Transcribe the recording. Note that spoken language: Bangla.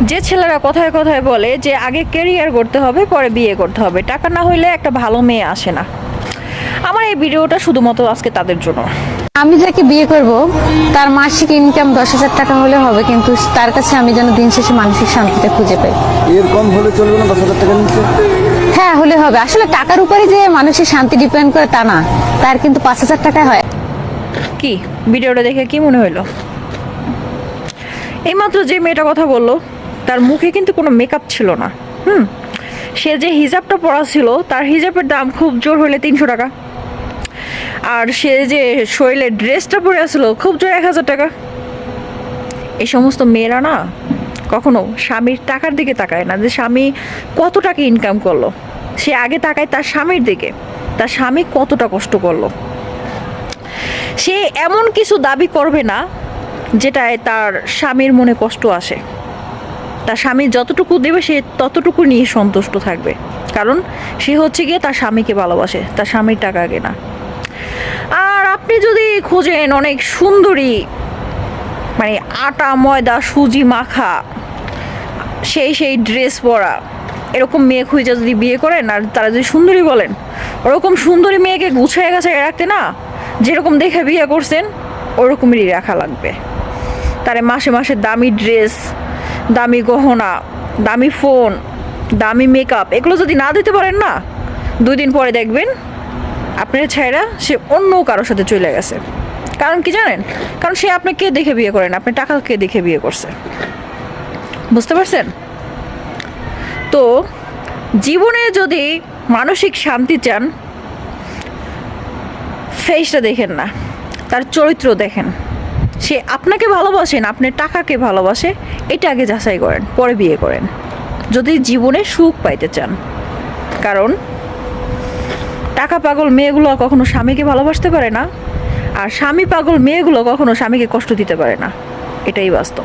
যে ছেলেরা কথায় কথায় বলে যে আগে ক্যারিয়ার করতে হবে পরে বিয়ে করতে হবে টাকা না হইলে একটা ভালো মেয়ে আসে না। আমার এই ভিডিওটা শুধুমাত্র আজকে তাদের জন্য। আমি যাকে বিয়ে করব তার মাসিক ইনকাম দশ হাজার টাকা হলে হবে কিন্তু তার কাছে আমি যেন দিন শেষে মানসিক শান্তিটা খুঁজে পাই। এর কম হলে চলবে না দশ হাজার টাকার নিচে হ্যাঁ হলে হবে। আসলে টাকার উপরে যে মানুষের শান্তি ডিপেন্ড করে তা না। তার কিন্তু পাঁচ হাজার টাকা হয়। কি? ভিডিওটা দেখে কি মনে হলো এইমাত্র যে মেয়েটা কথা বলল তার মুখে কিন্তু কোনো মেকআপ ছিল না। হুম? সে যে হিজাবটা পরা ছিল, তার হিজাবের দাম খুব জোর হলে তিনশো টাকা। আর সে যে শরীরে ড্রেসটা পরে আসলো খুব জোর এক হাজার টাকা। এই সমস্ত মেয়েরা না কখনো স্বামীর টাকার দিকে তাকায় না, যে স্বামী কত টাকা ইনকাম করল। সে আগে তাকায় তার স্বামীর দিকে, তার স্বামী কতটা কষ্ট করল। সে এমন কিছু দাবি করবে না, যেটায় তার স্বামীর মনে কষ্ট আসে। তার স্বামী যতটুকু দেবে, সে ততটুকু নিয়ে সন্তুষ্ট থাকবে। কারণ সে হচ্ছে গিয়ে তার স্বামীকে ভালোবাসে, তার স্বামীর টাকা আগে না আর আপনি যদি খোঁজেন অনেক সুন্দরী মানে আটা, ময়দা, সুজি, মাখা, সেই সেই ড্রেস পরা, এরকম মেয়ে খুঁজে যদি বিয়ে করেন, আর তারা যদি সুন্দরী বলেন, ওরকম সুন্দরী মেয়েকে গুছিয়ে গাছায় রাখতে না, যেরকম দেখে বিয়ে করছেন, ওরকমেরই রাখা লাগবে। তারে মাসে মাসে দামি ড্রেস দামি গহনা, দামি ফোন, দামি মেকআপ এগুলো যদি না দিতে পারেন না দুই দিন পরে দেখবেন আপনার ছেড়া সে অন্য কারোর সাথে চলে গেছে। কারণ কি জানেন? কারণ সে আপনি কে দেখে বিয়ে করেন আপনি টাকা কে দেখে বিয়ে করছে? বুঝতে পারছেন? তো জীবনে যদি মানসিক শান্তি চান ফেসটা দেখেন না, তার চরিত্র দেখেন। সে আপনাকে ভালোবাসেন আপনার টাকাকে ভালোবাসে, এটা আগে যাচাই করেন, পরে বিয়ে করেন। যদি জীবনে সুখ পাইতে চান। কারণ টাকা পাগল মেয়েগুলো কখনো স্বামীকে ভালোবাসতে পারে না, আর স্বামী পাগল মেয়েগুলো কখনো স্বামীকে কষ্ট দিতে পারে না। এটাই বাস্তব।